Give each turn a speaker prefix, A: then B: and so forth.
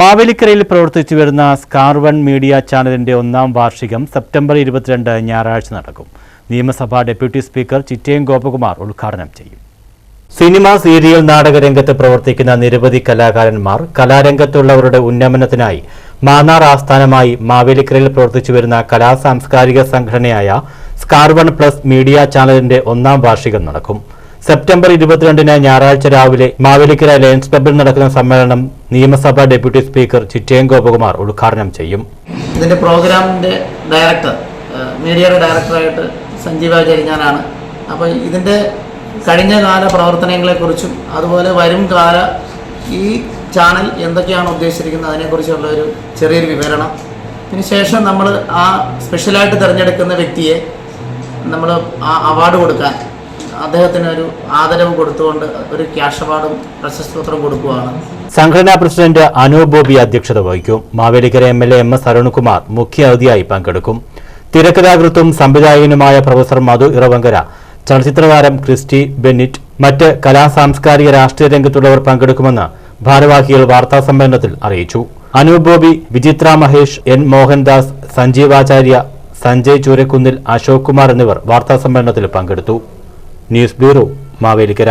A: മാവേലിക്കരയിൽ പ്രവർത്തിച്ചു വരുന്ന സ്കാർവൺ മീഡിയ ചാനലിന്റെ ഒന്നാം വാർഷികം സെപ്റ്റംബർ ഇരുപത്തിരണ്ട് ഞായറാഴ്ച നടക്കും. നിയമസഭാ ഡെപ്യൂട്ടി സ്പീക്കർ ചിറ്റയം ഗോപകുമാർ ഉദ്ഘാടനം ചെയ്യും. സിനിമ സീരിയൽ നാടക രംഗത്ത് പ്രവർത്തിക്കുന്ന നിരവധി കലാകാരന്മാർ കലാരംഗത്തുള്ളവരുടെ ഉന്നമനത്തിനായി മാന്നാർ ആസ്ഥാനമായി മാവേലിക്കരയിൽ പ്രവർത്തിച്ചു വരുന്ന കലാ സാംസ്കാരിക സംഘടനയായ സ്കാർവൺ പ്ലസ് മീഡിയ ചാനലിന്റെ ഒന്നാം വാർഷികം നടക്കും. സെപ്റ്റംബർ ഇരുപത്തിരണ്ടിന് ഞായറാഴ്ച രാവിലെ മാവേലിക്കര ലയൻസ് ക്ലബിൽ നടക്കുന്ന സമ്മേളനം നിയമസഭാ ഡെപ്യൂട്ടി സ്പീക്കർ ചിറ്റയം ഗോപകുമാർ ഉദ്ഘാടനം ചെയ്യും.
B: ഇതിന്റെ പ്രോഗ്രാമിന്റെ ഡയറക്ടർ മീഡിയയുടെ ഡയറക്ടറായിട്ട് സഞ്ജീവാചാരി ഞാനാണ് അപ്പോൾ ഇതിന്റെ കഴിഞ്ഞ കാല പ്രവർത്തനങ്ങളെക്കുറിച്ചും അതുപോലെ വരും കാല ഈ ചാനൽ എന്തൊക്കെയാണ് ഉദ്ദേശിച്ചിരിക്കുന്നത് അതിനെക്കുറിച്ചുള്ള ഒരു ചെറിയൊരു വിവരണം. അതിനുശേഷം ശേഷം നമ്മൾ ആ സ്പെഷ്യലായിട്ട് തിരഞ്ഞെടുക്കുന്ന വ്യക്തിയെ നമ്മൾ ആ അവാർഡ് കൊടുക്കാൻ അദ്ദേഹത്തിന് ഒരു ആദരവ് കൊടുത്തുകൊണ്ട് ഒരു ക്യാഷ് അവാർഡും പ്രശസ്തി പത്രം കൊടുക്കുകയാണ്
A: സംഘടനാ പ്രസിഡന്റ് അനൂപ് ബോബി അധ്യക്ഷത വഹിക്കും. Mavelikara M L A M S Arunkumar മുഖ്യ അതിഥിയായി പങ്കെടുക്കും. തിരക്കഥാകൃത്തും സംവിധായകനുമായ പ്രൊഫസർ മധു ഇറവങ്കര ചലച്ചിത്രതാരം ക്രിസ്റ്റി ബെന്നിറ്റ് മറ്റ് കലാ സാംസ്കാരിക രാഷ്ട്രീയ രംഗത്തുള്ളവർ പങ്കെടുക്കുമെന്ന് ഭാരവാഹികൾ വാർത്താ സമ്മേളനത്തിൽ അറിയിച്ചു. അനൂപ് ബോബി വിചിത്ര മഹേഷ് എൻ മോഹൻദാസ് സഞ്ജീവാചാര്യ സഞ്ജയ് ചൂരക്കുന്നിൽ അശോക് കുമാർ എന്നിവർ വാർത്താ സമ്മേളനത്തിൽ പങ്കെടുത്തു. News bureau Mavelikkara